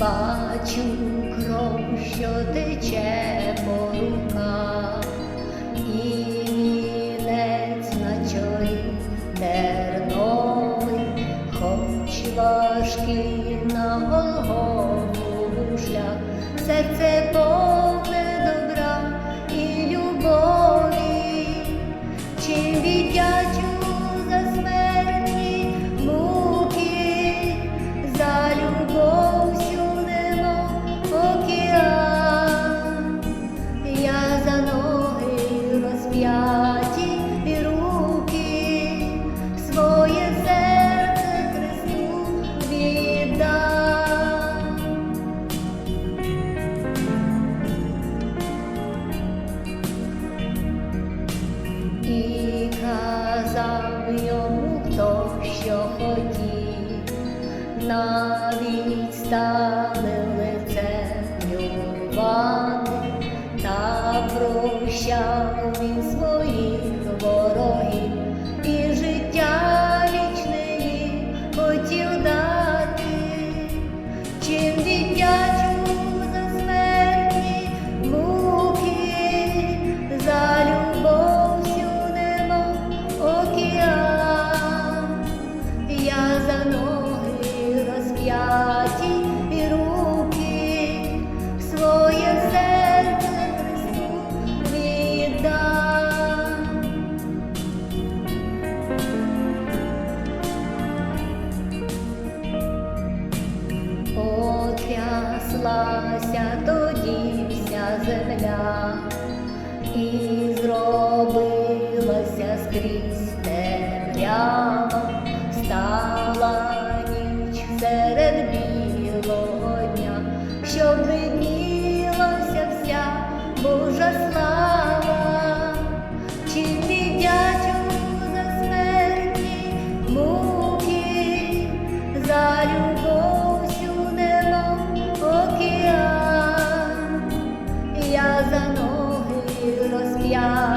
Бачу кров, що тече по руках, і мінець на чолі терновий, хоч важкий на Голгофу шлях, серце повне Navista. Потряслася тоді вся земля і зробилася скрізь темрява, стала ніч серед білого дня, щоб виднілася вся Божа слава, чим віддячу за смертні муки, за любов розп'яти.